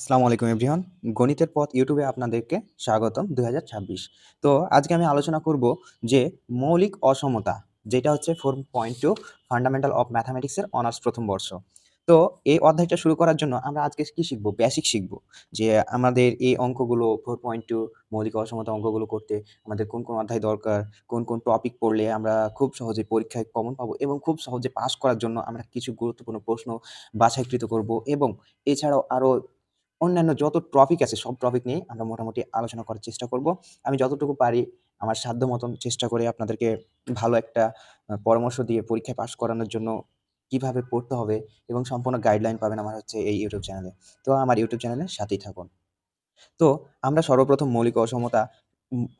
আসসালামু আলাইকুম এভরিওয়ান। গণিতের পথ ইউটিউবে আপনাদেরকে স্বাগতম দুই হাজার ছাব্বিশ। তো আজকে আমি আলোচনা করব যে মৌলিক অসমতা, যেটা হচ্ছে four point two fundamental of ম্যাথামেটিক্সের honours প্রথম বর্ষ। তো এই অধ্যায়টা শুরু করার জন্য আমরা আজকে কি শিখব? বেসিক শিখব। যে আমাদের এই অঙ্কগুলো ফোর পয়েন্ট টু মৌলিক অসমতা অঙ্কগুলো করতে আমাদের কোন কোন অধ্যায় দরকার, কোন কোন টপিক পড়লে আমরা খুব সহজে পরীক্ষায় কমন পাবো এবং খুব সহজে পাস করার জন্য আমরা কিছু গুরুত্বপূর্ণ প্রশ্ন বাছাইকৃত করব এবং এছাড়াও আরও অন্যান্য যত টপিক আছে, সব টপিক নিয়ে আমরা মোটামুটি আলোচনা করার চেষ্টা করব। আমি যতটুকু পারি আমার সাধ্য মতন চেষ্টা করে আপনাদেরকে ভালো একটা পরামর্শ দিয়ে পরীক্ষায় পাশ করানোর জন্য কীভাবে পড়তে হবে এবং সম্পূর্ণ গাইডলাইন পাবেন আমার হচ্ছে এই ইউটিউব চ্যানেলে তো আমার ইউটিউব চ্যানেলে সাথেই থাকুন। তো আমরা সর্বপ্রথম মৌলিক অসমতা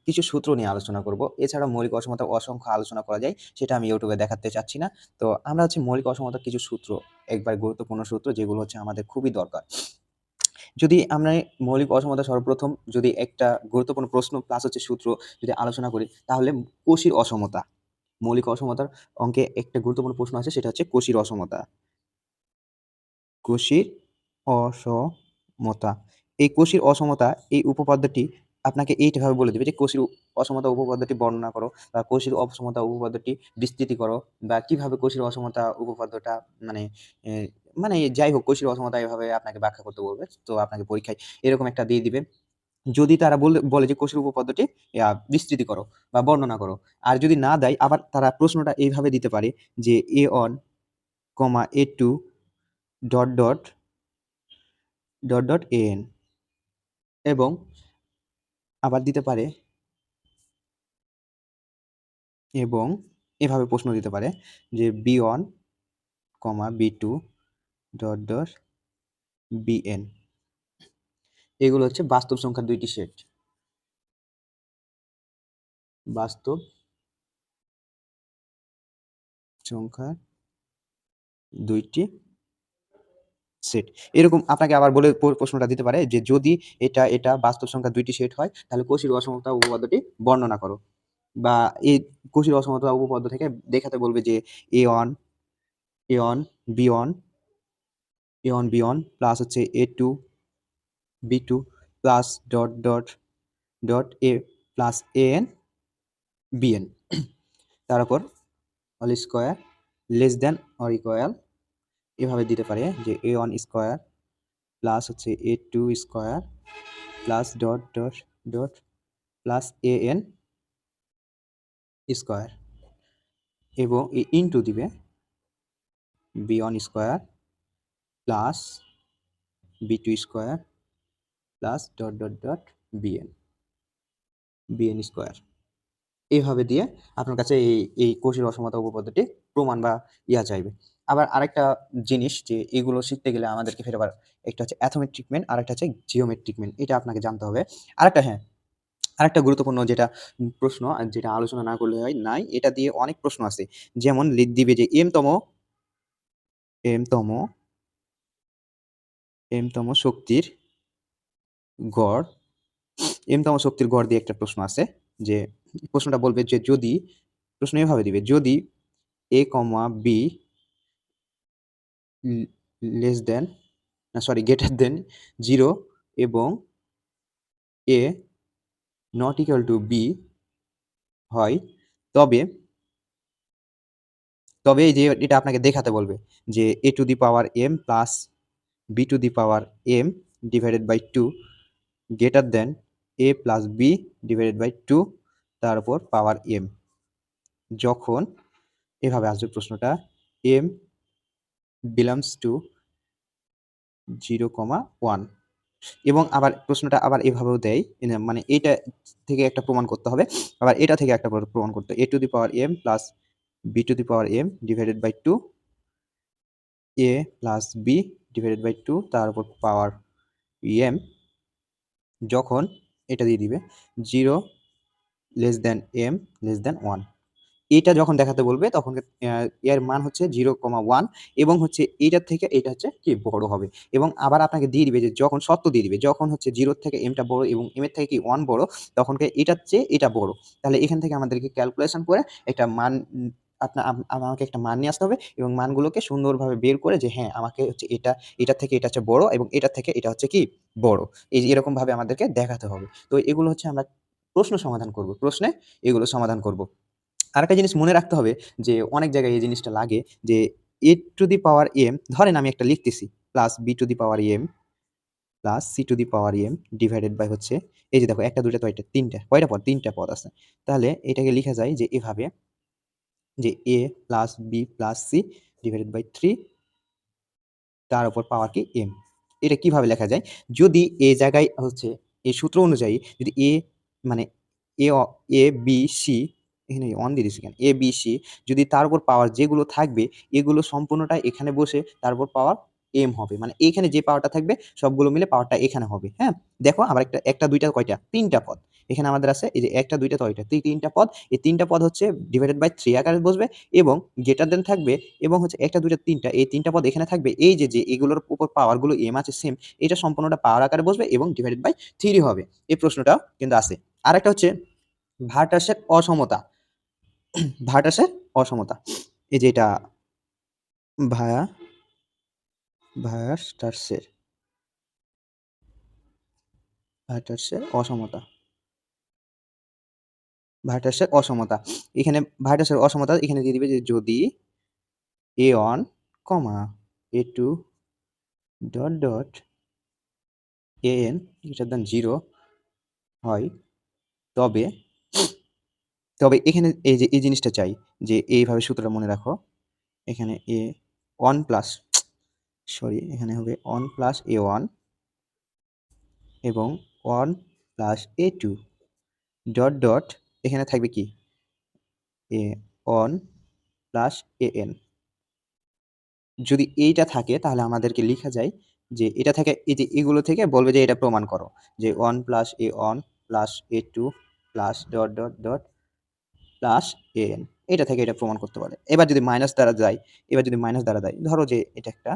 কিছু সূত্র নিয়ে আলোচনা করব। এছাড়া মৌলিক অসমতা অসংখ্য আলোচনা করা যায়, সেটা আমি ইউটিউবে দেখাতে চাচ্ছি না। তো আমরা হচ্ছে মৌলিক অসমতার কিছু সূত্র, একবার গুরুত্বপূর্ণ সূত্র, যেগুলো হচ্ছে আমাদের খুবই দরকার। যদি আমরা মৌলিক অসমতা সর্বপ্রথম যদি একটা গুরুত্বপূর্ণ প্রশ্ন প্লাস হচ্ছে সূত্র যদি আলোচনা করি, তাহলে কোষীর অসমতা, মৌলিক অসমতার অঙ্কে একটা গুরুত্বপূর্ণ প্রশ্ন আছে, সেটা হচ্ছে কোষীর অসমতা। কোষীর অসমতা, এই কোষীর অসমতা, এই উপপাদ্যটি আপনাকে এইভাবে বলে দেবে যে কোষীর অসমতা উপপাদ্যটি বর্ণনা করো বা কোষীর অসমতা উপপাদ্যটি বিস্তৃতি করো বা কীভাবে কোষীর অসমতা উপপাদ্যটা মানে মানে যাই হোক কোষীর অসমতা এভাবে আপনাকে ব্যাখ্যা করতে বলবে। তো আপনাকে পরীক্ষায় এরকম একটা দিয়ে দিবে। যদি তারা বলে যে কোষীর উপপাদ্যটি বিস্তৃতি করো বা বর্ণনা করো। আর যদি না দেয়, আবার তারা প্রশ্নটা এইভাবে দিতে পারে যে A one, comma A two, dot dot dot dot A N. এবং আবার দিতে পারে এবং এভাবে প্রশ্ন দিতে পারে যে B one comma B two dot dot B N এগুলো হচ্ছে বাস্তব সংখ্যার দুইটি সেট। বাস্তব সংখ্যার দুইটি সেট। এরকম আপনাকে আবার বলে প্রশ্নটা দিতে পারে যে যদি এটা এটা বাস্তব সংখ্যা দুইটি সেট হয়, তাহলে কোষীর অসমতা উপপাদ্যটি বর্ণনা করো। বা এই কোষীর অসমতা উপপাদ্য থেকে দেখাতে বলবে যে A one A one B one A one B one plus হচ্ছে A two B two plus dot dot dot A plus A N B N তারপর all square less than or equal এভাবে দিতে পারে যে A one square plus হচ্ছে A two square plus dot dot dot plus A N square এবং into দিবে B one square plus B two square plus dot dot dot B N B N square এইভাবে দিয়ে আপনার কাছে এই এই কোষের অসমতা উপপাদ্যটি প্রমাণ বা ইয়া চাইবে। আবার আরেকটা জিনিস যে এগুলো শিখতে গেলে আমাদেরকে ফের আবার একটা হচ্ছে অ্যাথমেট ট্রিটমেন্ট আর একটা হচ্ছে জিওমেট ট্রিটমেন্ট এটা আপনাকে জানতে হবে। আরেকটা হ্যাঁ আরেকটা গুরুত্বপূর্ণ যেটা প্রশ্ন, যেটা আলোচনা না করলে হয় নাই, এটা দিয়ে অনেক প্রশ্ন আছে। যেমন দিবে যে এম তম এম তম এম তম শক্তির গড় এম তম শক্তির গড় দিয়ে একটা প্রশ্ন আছে যে, প্রশ্নটা বলবে যে যদি, প্রশ্ন এভাবে দিবে, যদি এ কমা বি লেস দেন না সরি গ্রেটার দেন জিরো এবং a not equal to b হয়, তবে তবে এই যে এটা আপনাকে দেখাতে বলবে যে a to the power m plus b to the power m divided by two greater than a plus b divided by two তার উপর পাওয়ার এম যখন এভাবে আসবে প্রশ্নটা m belongs to zero comma one এবং আবার প্রশ্নটা আবার এভাবেও দেয় মানে এটা থেকে একটা প্রমাণ করতে হবে, আবার এটা থেকে একটা প্রমাণ করতে a to the power m plus b to the power m divided by two a plus b divided by two তার উপর পাওয়ার এম যখন এটা দিয়ে দিবে zero less than m less than one এটা যখন দেখাতে বলবে, তখন এর মান হচ্ছে জিরো কমা ওয়ান এবং হচ্ছে এইটার থেকে এটা হচ্ছে কি বড় হবে। এবং আবার আপনাকে দিয়ে দিবে যে যখন সত্য দিয়ে দিবে, যখন হচ্ছে জিরোর থেকে এমটা বড় এবং এম এর থেকে কি ওয়ান বড়, তখন এটার চেয়ে এটা বড়। তাহলে এখান থেকে আমাদেরকে ক্যালকুলেশন করে একটা মান আপনা আম আমাকে একটা মান নিয়ে আসতে হবে এবং মানগুলোকে সুন্দরভাবে বের করে যে হ্যাঁ, আমাকে হচ্ছে এটা এটার থেকে এটা হচ্ছে বড় এবং এটার থেকে এটা হচ্ছে কি বড়। এই এরকমভাবে আমাদেরকে দেখাতে হবে। তো এগুলো হচ্ছে আমরা প্রশ্ন সমাধান করব। প্রশ্নে এগুলো সমাধান করব। আরেকটা জিনিস মনে রাখতে হবে যে অনেক জায়গায় এই জিনিসটা লাগে যে এ টু দি পাওয়ার এম ধরেন আমি একটা লিখতেছি plus b to the power m plus c to the power m divided by হচ্ছে এই যে দেখো ১ টা ২ টা ৩ টা ৩ টা কয়টা পদ? ৩ টা পদ আছে। তাহলে এটাকে লিখা যায় যে এভাবে যে a plus b plus c divided by three তার উপর পাওয়ার কি এম এটা কীভাবে লেখা যায়? যদি এ জায়গায় হচ্ছে এই সূত্র অনুযায়ী যদি এ মানে এ a, b, c, এখানে 1 দিয়ে দিছি কেন? a, b, c, যদি তার উপর পাওয়ার যেগুলো থাকবে, এগুলো সম্পূর্ণটা এখানে বসে তার উপর পাওয়ার এম হবে। মানে এইখানে যে পাওয়ারটা থাকবে, সবগুলো মিলে পাওয়ারটা এখানে হবে। হ্যাঁ? দেখো আবার একটা একটা, দুইটা, কয়টা? ৩ টা পদ। এখানে আমাদের আছে এই যে ১ টা ২ টা ৩ টা। ৩ টা পদ। এই তিনটা পদ হচ্ছে ডিভাইডেড বাই থ্রি আকারে বসবে এবং গ্রেটার দেন থাকবে এবং হচ্ছে ১ টা ২ টা ৩ টা এই তিনটা পদ এখানে থাকবে। এই যে, যে এগুলোর উপর পাওয়ারগুলো এম আছে সেম এটা সম্পূর্ণটা পাওয়ার আকারে বসবে এবং ডিভাইডেড বাই থ্রি হবে। এই প্রশ্নটাও কিন্তু আছে। আরেকটা হচ্ছে ভার্টাসের অসমতা। ভার্টাসের অসমতা। এই যে এটা ভায়া ভার্টাসের ভার্টাসের অসমতা। ভার্টাসের অসমতা। এখানে ভার্টাসের অসমতা এখানে দিয়ে দিবে যে যদি a1, a2 dot, dot an greater than 0 হয় তবে তবে এখানে এই যে এই জিনিসটা চাই যে এইভাবে সূত্রটা মনে রাখো। এখানে এ ওয়ান প্লাস সরি এখানে হবে ওয়ান প্লাস এ ওয়ান এবং one plus a two dot, dot এখানে থাকবে কি? a1 প্লাস এ এন যদি এইটা থাকে তাহলে আমাদেরকে লিখা যায় যে এটা থেকে এই যে এগুলো থেকে বলবে যে এটা প্রমাণ করো। যে 1 plus a1 plus a two plus dot, dot, dot plus a n এটা থেকে এটা প্রমাণ করতে পারে। এবার যদি মাইনাস দ্বারা যায়, এবার যদি মাইনাস দ্বারা দেয়, ধরো যে এটা একটা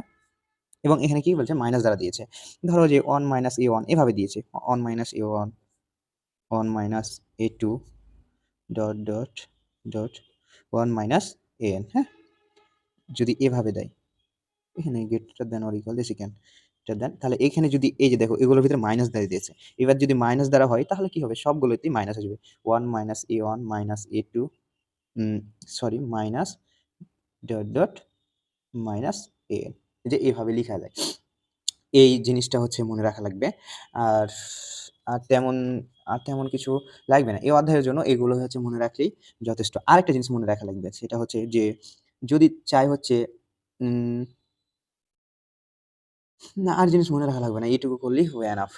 এবং এখানে কি বলছে মাইনাস দ্বারা দিয়েছে। ধরো যে 1 মাইনাস a1 এভাবে দিয়েছে। 1 minus a1 1 minus a2 dot, dot, dot one minus a n হ্যাঁ? যদি এভাবে দেয় এখানে গ্রেটার দ্যান অর ইকুয়াল দিছি কেন? গ্রেটার দ্যান তাহলে এখানে যদি এই যে দেখো এগুলোর ভিতরে মাইনাস দিয়ে দিয়েছে। এবার যদি মাইনাস দ্বারা হয় তাহলে কি হবে? সবগুলোতেই মাইনাস আসবে। One minus a one minus a two sorry minus dot, dot minus a এই যে এভাবে লিখা যায়। এই জিনিসটা হচ্ছে মনে রাখা লাগবে। আর আর তেমন আর তেমন কিছু লাগবে না। এই অধ্যায়ের জন্য এগুলো হচ্ছে মনে রাখলেই যথেষ্ট। আরেকটা জিনিস মনে রাখা লাগবে, সেটা হচ্ছে যে যদি চাই হচ্ছে না, আর জিনিস মনে রাখা লাগবে না। এইটুকু করলেই হবে এনাফ।